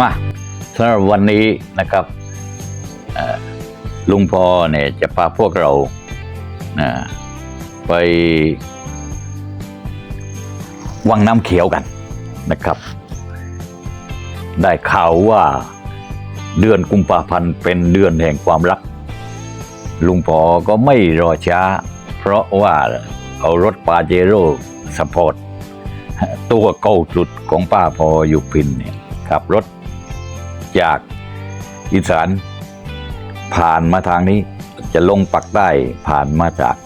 มาสำหรับวันนี้นะครับลุงพอเนี่ยจะพาพวกเรานะไปวังน้ำเขียวกันนะครับ ได้ข่าวว่าเดือนกุมภาพันธ์เป็นเดือนแห่งความรัก ลุงพอก็ไม่รอช้า เพราะว่าเอารถปาเจโร่สปอร์ตตัวเก่าสุดของป้าพออยู่พินเนี่ยขับรถ จากอีสานผ่านมาทางนี้ จะลงปักใต้ผ่านมาจาก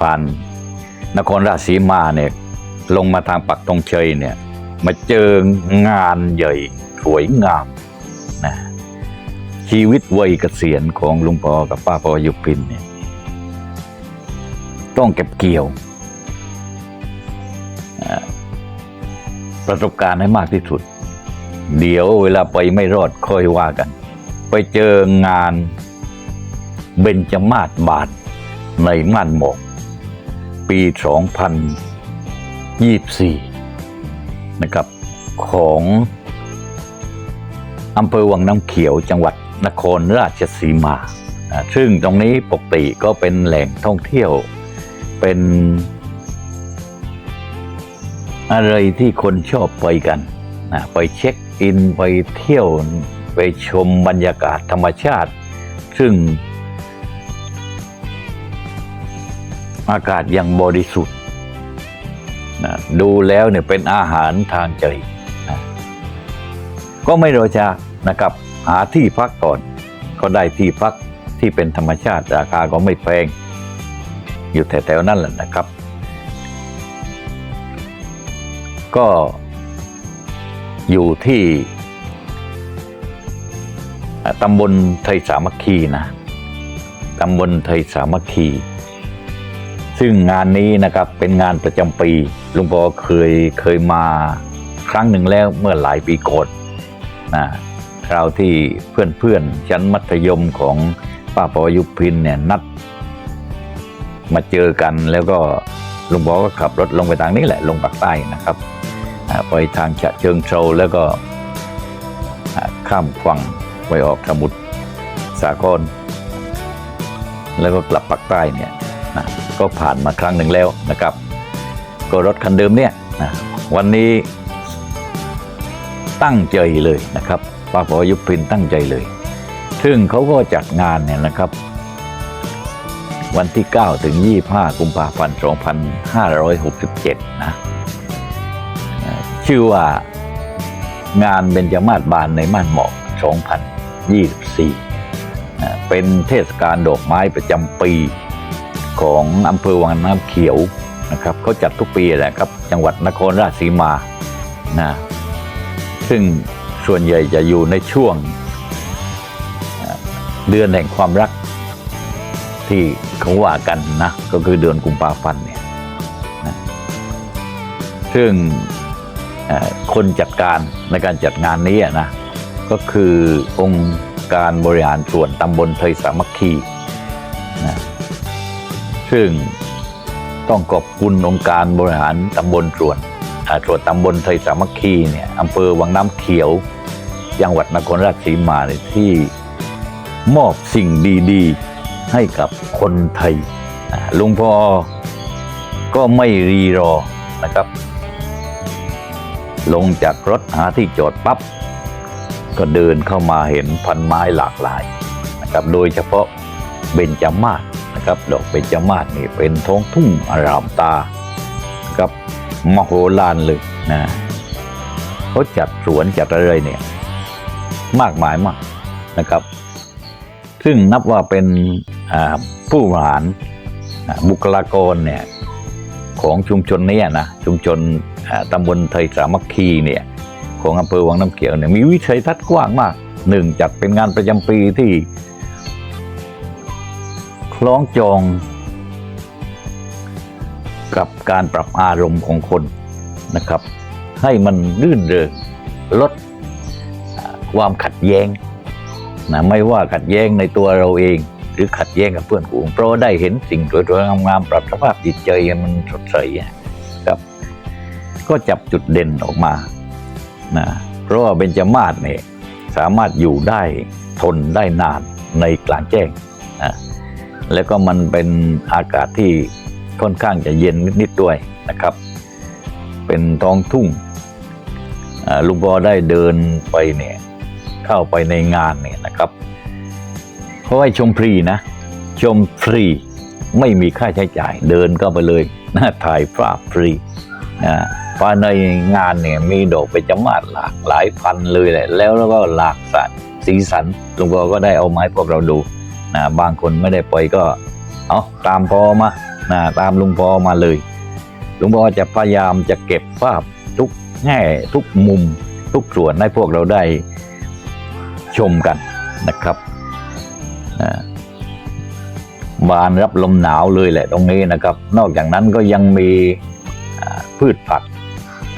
ผ่านนครราชสีมาเนี่ยลงมาทางปักตงเชยเนี่ยมาเจองานใหญ่สวยงามนะชีวิตวัยเกษียณของลุงพอกับป้าพอยู่พินเนี่ยต้องเก็บเกี่ยว ประสบการณ์ให้มากที่สุด เดี๋ยวเวลาไปไม่รอดค่อยว่ากัน ไปเจองานเบญจมาศบาทในม่านหมอก ปี 2024 นะครับ ของอำเภอวังน้ำเขียวจังหวัดนครราชสีมา ซึ่งตรงนี้ปกติก็เป็นแหล่งท่องเที่ยว เป็น อะไรที่คนชอบไปกันนะไปเช็คอินไปเที่ยวไปชมบรรยากาศธรรมชาติ ซึ่ง อากาศยังบริสุทธิ์นะดูแล้วเนี่ยเป็นอาหารทางใจนะก็ไม่รอช้านะครับ หาที่พักก่อน ก็ได้ที่พักที่เป็นธรรมชาติราคาก็ไม่แพง อยู่แถวๆนั่นแหละนะครับ ก็ อยู่ที่ตำบลไทยสามัคคีนะตำบลไทยสามัคคี ซึ่งงานนี้นะครับเป็นงานประจำปีลุงปอเคยเคยมาครั้งหนึ่งแล้วเมื่อหลายปีก่อนนะคราวที่เพื่อนๆชั้นมัธยมของป้าปอยุพินเนี่ยนัด มาเจอกันแล้วก็ลุงปอก็ขับรถลงไปทางนี้แหละลงปากใต้นะครับ ไปทางฉะเชิงเทราแล้วก็ข้ามฝั่งไปออกสมุทรสาคร แล้วก็กลับปักใต้เนี่ยนะก็ผ่านมาครั้งหนึ่งแล้วนะครับ ก็รถคันเดิมเนี่ยนะวันนี้ตั้งใจเลยนะครับป้าปอยุพินตั้งใจเลย ซึ่งเขาก็จัดงานเนี่ยนะครับ วันที่ 9 ถึง 25 กุมภาพันธ์ 2567 นะ ชื่อว่างานเบญจมาศบานในม่านหมอก 2024อ่าเป็นเทศกาลดอกไม้ประจำปีของอำเภอวังน้ำเขียวนะครับเขาจัดทุกปีแหละครับ จังหวัดนครราชสีมานะซึ่งส่วนใหญ่จะอยู่ในช่วงเดือนแห่งความรักที่เขาว่ากันนะ ก็คือเดือนกุมภาพันธ์เนี่ยนะซึ่ง คนจัดการในการจัดงานนี้นะก็คือองค์การบริหารส่วนตำบลไทยสามัคคีนะซึ่งต้องขอบคุณองค์การบริหารตำบลส่วนส่วนตำบลไทยสามัคคีเนี่ยอำเภอวังน้ำเขียวจังหวัดนครราชสีมาเนี่ยที่มอบสิ่งดีๆให้กับคนไทยลุงพอก็ไม่รีรอนะครับ ลงจากรถหาที่จอดปั๊บก็เดินเข้ามาเห็นพันไม้หลากหลายนะครับโดยเฉพาะเบญจมาศนะครับดอกเบญจมาศนี่เป็นท้องทุ่งอารามตานะครับมโหฬารเลยนะเขาจัดสวนจัดอะไรเนี่ยมากมายมากนะครับ ซึ่งนับว่าเป็นผู้บริหารบุคลากรเนี่ย ของชุมชนเนี้นะชุมชนตำบลไทยสามัคคีเนี่ยของอำเภอวังน้ำเขียวเนี่ยมีวิสัยทัศน์กว้างมากหนึ่งจัดเป็นงานประจำปีที่คล้องจองกับการปรับอารมณ์ของคนนะครับ ให้มันรื่นเริงลดความขัดแย้งนะไม่ว่าขัดแย้งในตัวเราเอง หรือขัดแย้งกับเพื่อนฝูงเพราะได้เห็นสิ่งสวยๆงามๆปรับสภาพจิตใจมันสดใสครับ ก็จับจุดเด่นออกมานะเพราะว่าเบญจมาศเนี่ยสามารถอยู่ได้ทนได้นานในกลางแจ้งนะแล้วก็มันเป็นอากาศที่ค่อนข้างจะเย็นนิดๆด้วยนะครับ เป็นท้องทุ่งลุงปอได้เดินไปเนี่ยเข้าไปในงานเนี่ยนะครับ ราะว่าชมฟรีนะ ชมฟรีไม่มีค่าใช้จ่าย เดินก็ไปเลยนะถ่ายภาพฟรีนะภายในงานเนี่ยมีดอกเบญจมาศหลากหลายพันเลยแหละ แล้วแล้วก็หลากสันสีสันลุงปอก็ได้เอาไม้พวกเราดูนะบางคนไม่ได้ไปก็ เอาตามพอมานะตามลุงพอมาเลยลุงพอจะพยายามจะเก็บภาพทุกแง่ทุกมุมทุกส่วนให้พวกเราได้ชมกันนะครับ บานรับลมหนาวเลยแหละตรงนี้นะครับ นอกจากนั้นก็ยังมีพืชผัก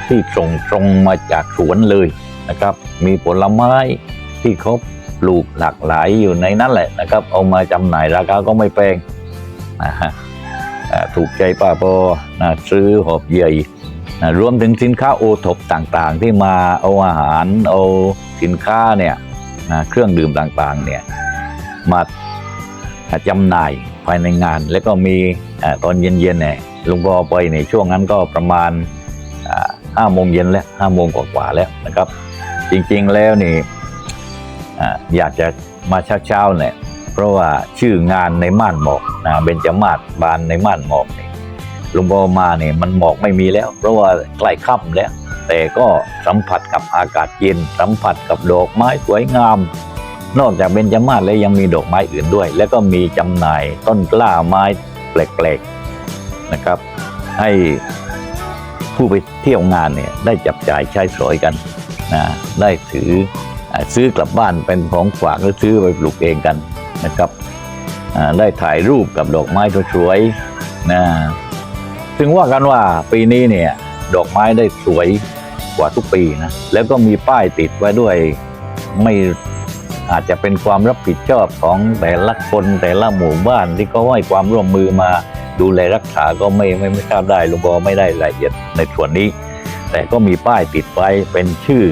ที่ส่งตรงมาจากสวนเลยนะครับ มีผลไม้ที่เขาปลูกหลากหลายอยู่ในนั้นแหละนะครับ เอามาจำหน่ายราคาก็ไม่แพงนะฮะถูกใจป้าปอนะซื้อหอบใหญ่นะรวมถึงสินค้าโอท็อปต่างๆ ที่มาเอาอาหารเอาสินค้าเนี่ยนะเครื่องดื่มต่างๆเนี่ย มาจำหน่ายภายในงาน แล้วก็มีอตอนเย็นๆเนี่ยลุงพอไปในช่วงนั้นก็ประมาณห้าโมงเย็นแล้วห้าโมงกว่าๆแล้วนะครับ จริงๆแล้วนี่ออยากจะมาเช้าๆเนี่ยเพราะว่าชื่องานในม่านหมอกนะเบญจมาศบานในม่านหมอกนี่ลุงพอมาเนี่ยมันหมอกไม่มีแล้ว เพราะว่าใกล้ค่ำแล้ว แต่ก็สัมผัสกับอากาศเย็นสัมผัสกับดอกไม้สวยงาม นอกจากเบญจมาศแล้วยังมีดอกไม้อื่นด้วย แล้วก็มีจำหน่ายต้นกล้าไม้แปลกๆนะครับ ให้ผู้ไปเที่ยวงานเนี่ยได้จับจ่ายใช้สอยกันนะได้ถือซื้อกลับบ้านเป็นของฝากหรือซื้อไปปลูกเองกันนะครับได้ถ่ายรูปกับดอกไม้สวยๆนะถึงว่ากันว่าปีนี้เนี่ยดอกไม้ได้สวยกว่าทุกปีนะแล้วก็มีป้ายติดไว้ด้วยไม่ อาจจะเป็นความรับผิดชอบของแต่ละคนแต่ละหมู่บ้านที่เขาให้ความร่วมมือมาดูแลรักษาก็ไม่ไม่ไม่ทราบได้ลุงบอไม่ได้รายละเอียดในส่วนนี้ แต่ก็มีป้ายติดไว้เป็นชื่อ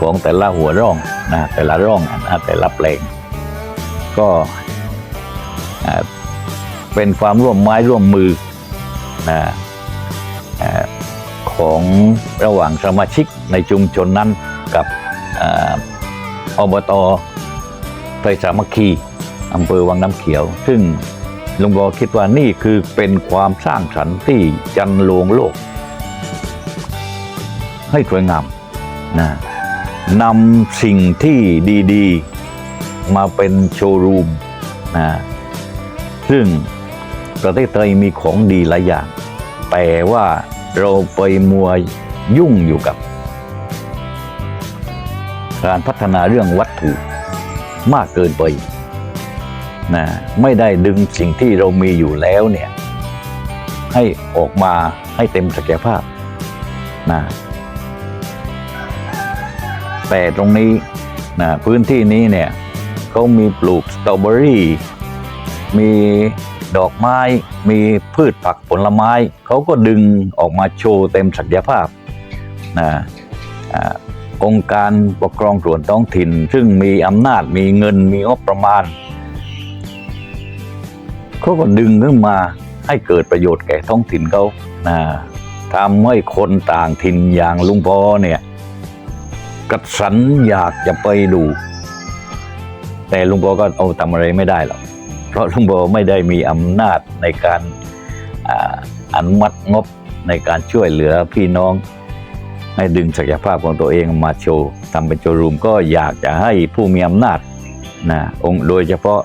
ของแต่ละหัวร่องนะแต่ละร่องนะแต่ละแปลง ก็เป็นความร่วมไม้ร่วมมือนะของระหว่างสมาชิกในชุมชนนั้นกับ อ่าอบตไตรสามัคคีอำเภอวังน้ำเขียว ซึ่งลุงบอคิดว่านี่คือเป็นความสร้างสรรค์ที่จันลวงโลก ให้สวยงามนะนำสิ่งที่ดีๆ มาเป็นโชว์รูมนะซึ่งประเทศไทยมีของดีหลายอย่าง แต่ว่าเราไปมัวยุ่งอยู่กับ การพัฒนาเรื่องวัตถุมากเกินไปนะไม่ได้ดึงสิ่งที่เรามีอยู่แล้วเนี่ยให้ออกมาให้เต็มศักยภาพนะแต่ตรงนี้นะพื้นที่นี้เนี่ยเขามีปลูกสตรอเบอรี่ มีดอกไม้ มีพืชผักผลไม้ เขาก็ดึงออกมาโชว์เต็มศักยภาพนะ องค์การปกครองส่วนท้องถิ่น ซึ่งมีอำนาจมีเงินมีงบประมาณเขาก็ดึงขึ้นมาให้เกิดประโยชน์แก่ท้องถิ่นเขานะทำให้คนต่างถิ่นอย่างลุงพอเนี่ยกระสันอยากจะไปดู แต่ลุงพอก็เอาทำอะไรไม่ได้หรอกเพราะลุงพอไม่ได้มีอำนาจในการออนุมัติงบในการช่วยเหลือพี่น้อง ให้ดึงศักยภาพของตัวเองมาโชว์ทำเป็นโชว์รูมก็อยากจะให้ผู้มีอำนาจนะองโดยเฉพาะ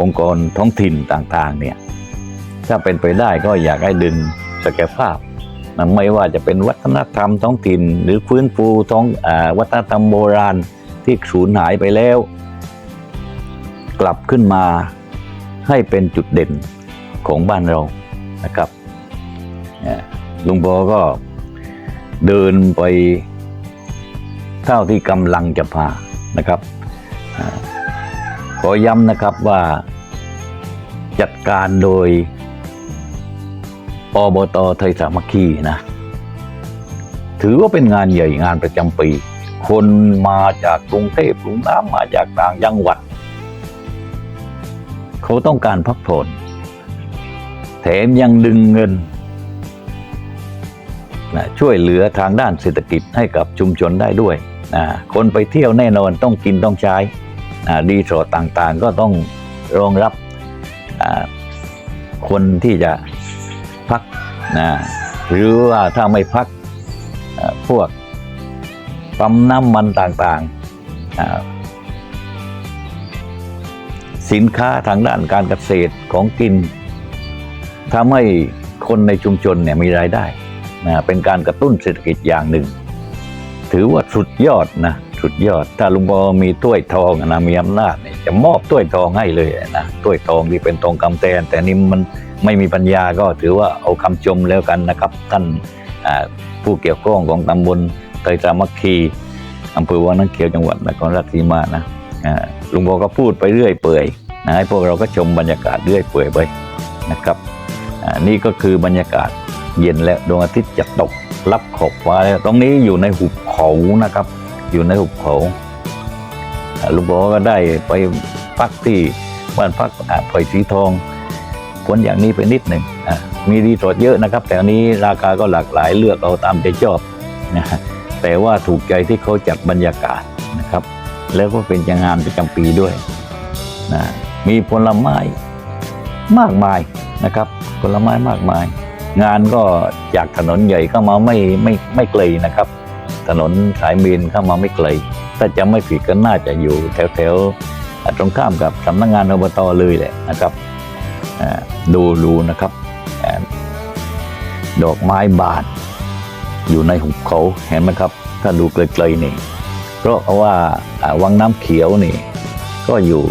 องค์กรท้องถิ่นต่างๆเนี่ยถ้าเป็นไปได้ก็อยากให้ดึงศักยภาพนะไม่ว่าจะเป็นวัฒนธรรมท้องถิ่น หรือฟื้นฟูท้องอวัฒนธรรมโบราณที่สูญหายไปแล้ว กลับขึ้นมาให้เป็นจุดเด่นของบ้านเรานะครับลุงบอก็ เดินไปเท่าที่กำลังจะพานะครับขอย้ำนะครับว่าจัดการโดยอบตไทยสามัคคีนะ ถือว่าเป็นงานใหญ่งานประจำปี คนมาจากกรุงเทพกรุงน้ำมาจากต่างจังหวัด เขาต้องการพักผ่อนแถมยังดึงเงิน นะช่วยเหลือทางด้านเศรษฐกิจให้กับชุมชนได้ด้วยนะคนไปเที่ยวแน่นอนต้องกินต้องใช้นะรีสอร์ทต่างๆ ก็ต้องรองรับคนที่จะพักนะหรือว่าถ้าไม่พักพวกปั๊มน้ำมันต่างๆ สินค้าทางด้านการเกษตรของกินทำให้คนในชุมชนเนี่ยมีรายได้ นะเป็นการกระตุ้นเศรษฐกิจอย่างหนึ่ง ถือว่าสุดยอดนะสุดยอด ถ้าลุงบอมีถ้วยทองนะมีอำนาจเนี่ยจะมอบถ้วยทองให้เลยนะถ้วยทองที่เป็นทองคำแทนแต่นี่มันไม่มีปัญญาก็ถือว่าเอาคำชมแล้วกันนะครับ ท่านผู้เกี่ยวข้องของตำบลไตรสามัคคีอำเภอวังน้ำเขียวจังหวัดนครราชสีมานะลุงบอก็พูดไปเรื่อยเปื่อยนะให้พวกเราก็ชมบรรยากาศเรื่อยเปื่อยไปนะครับนี่ก็คือบรรยากาศ เย็นแล้วดวงอาทิตย์จะตกรับขอบฟ้าแล้วตรงนี้อยู่ในหุบเขานะครับ อยู่ในหุบเขาลุงบอก็ได้ไปพักที่บ้านพักอ่าพลอยสีทองพ้นอย่างนี้ไปนิดหนึ่งมีรีสอร์ทเยอะนะครับแต่อันนี้ราคาก็หลากหลายเลือกเอาตามใจชอบนะฮะแต่ว่าถูกใจที่เขาจัดบรรยากาศนะครับ แล้วก็เป็นงานประจำปีด้วยนะมีผลไม้มากมายนะครับ ผลไม้มากมาย งานก็จากถนนใหญ่เข้ามาไม่ไม่ไม่ไกลนะครับ ถนนสายมีนเข้ามาไม่ไกล ถ้าจะไม่ผิดก็น่าจะอยู่แถวแถวๆอ่าตรงข้ามกับสำนักงานอบตเลยแหละนะครับดูดูนะครับดอกไม้บานอยู่ในหุบเขาเห็นไหมครับ ถ้าดูไกลๆนี่ เพราะว่าวังน้ำเขียวนี่ ก็อยู่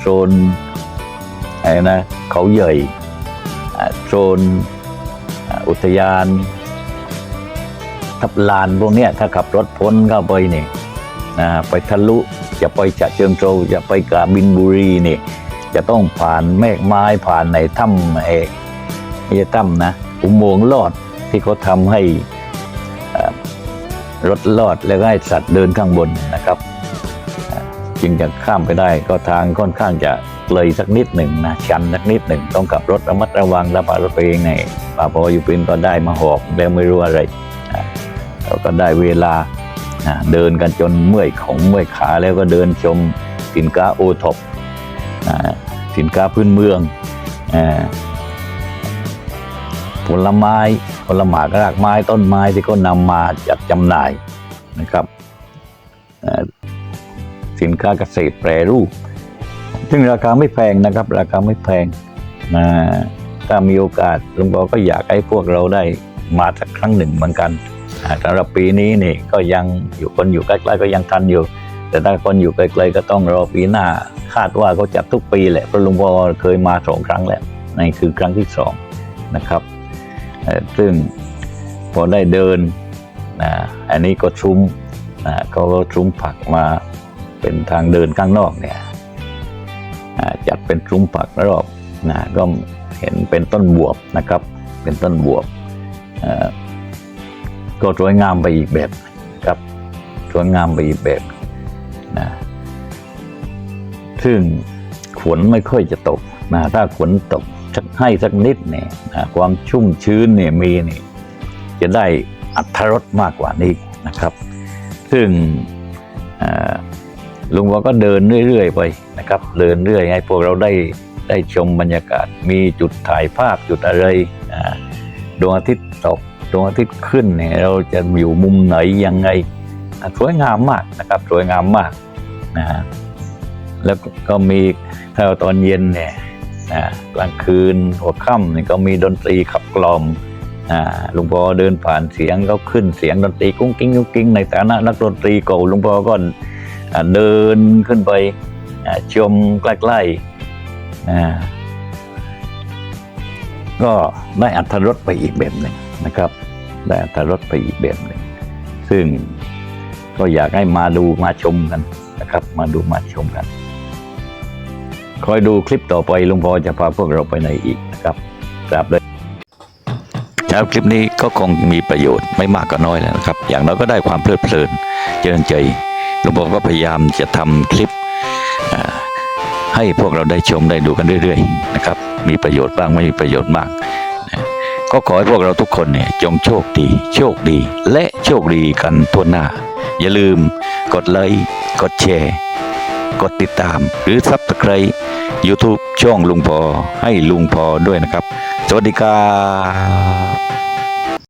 โซนอะไรนะเขาใหญ่โซน อุทยานทับลานพวกเนี้ยถ้าขับรถพ้นเข้าไปนี่นะไปทะลุจะไปฉะเชิงเทรจะไปกาบินบุรีนี่ จะต้องผ่านแมกไม้ผ่านในถ้ำเอไม่ใช่ถ้ำนะ อุโมงค์ลอดที่เขาทำให้รถลอดแล้วก็ให้สัตว์เดินข้างบนนะครับ จึงจะข้ามไปได้ก็ทางค่อนข้างจะเลยสักนิดหนึ่งนะชันสักนิดหนึ่งต้องขับรถระมัดระวังระบาดรถเองใน ป่าพออยู่ปินก็ได้มาหอบแล้วไม่รู้อะไรเราก็ได้เวลาเดินกันจนเมื่อยของเมื่อยขาแล้วก็เดินชมสินค้าโอท็อปสินค้าพื้นเมืองอผลไม้ผลหมากรากไม้ต้นไม้ที่เขานำมาจัดจำหน่ายนะครับสินค้าเกษตรแปรรูป ซึ่งราคาไม่แพงนะครับ ราคาไม่แพงนะ ถ้ามีโอกาสลุงบอก็อยากให้พวกเราได้มาสักครั้งหนึ่งเหมือนกันอ่าสำหรับปีนี้นี่ก็ยังอยู่คนอยู่ใกล้ๆก็ยังทันอยู่ แต่ถ้าคนอยู่ไกลๆก็ต้องรอปีหน้า คาดว่าเขาจัดทุกปีแหละเพราะลุงพอเคยมาสองครั้งแล้วนี่คือครั้งที่สองนะครับซึ่งพอได้เดินนะอันนี้ก็ซุ้มนะก็ซุ้มผักมาเป็นทางเดินข้างนอกเนี่ยจัดเป็นซุ้มผักรอบนะก็ เห็นเป็นต้นบวบนะครับ เป็นต้นบวบก็สวยงามไปอีกแบบครับสวยงามไปอีกแบบนะซึ่งฝนไม่ค่อยจะตกนะถ้าฝนตกสักให้สักนิดเนี่ยนะความชุ่มชื้นเนี่ยมีนี่จะได้อัตรสมากกว่านี้นะครับ ซึ่งลุงบอก็เดินเรื่อย ๆ ไปนะครับ เดินเรื่อยให้พวกเราได้ ได้ชมบรรยากาศ มีจุดถ่ายภาพจุดอะไรดวงอาทิตย์ตกดวงอาทิตย์ขึ้นเนี่ยเราจะอยู่มุมไหนยังไงสวยงามมากนะครับสวยงามมากนะฮะแล้วก็มีถ้าตอนเย็นเนี่ยนะกลางคืนหัวค่ำเนี่ยก็มีดนตรีขับกล่อมลุงพอเดินผ่านเสียงก็ขึ้นเสียงดนตรีกุ้งกิ้งกุ้งกิ้งในฐานะนักดนตรีเก่าลุงพอก็เดินขึ้นไปชมใกล้ๆ ก็ได้อัธรสไปอีกแบบหนึ่งนะครับ ได้อัตรสไปอีกแบบหนึ่งซึ่งก็อยากให้มาดูมาชมกันนะครับ มาดูมาชมกัน คอยดูคลิปต่อไปลุงพอจะพาพวกเราไปไหนอีกนะครับกราบเลยครับคลิปนี้ก็คงมีประโยชน์ไม่มากก็น้อยแล้วนะครับ อย่างน้อยก็ได้ความเพลิดเพลินเจริญใจหลวงพ่อก็พยายามจะทำคลิปอ่า ให้พวกเราได้ชมได้ดูกันเรื่อยๆนะครับ มีประโยชน์บ้างไม่มีประโยชน์มากก็ขอให้พวกเราทุกคนเนี่ยจงโชคดี โชคดี และโชคดีกันทั่วหน้า อย่าลืมกดไลค์กดแชร์กดติดตาม หรือ Subscribe YouTube ช่องลุงพอให้ลุงพอด้วยนะครับ สวัสดีครับ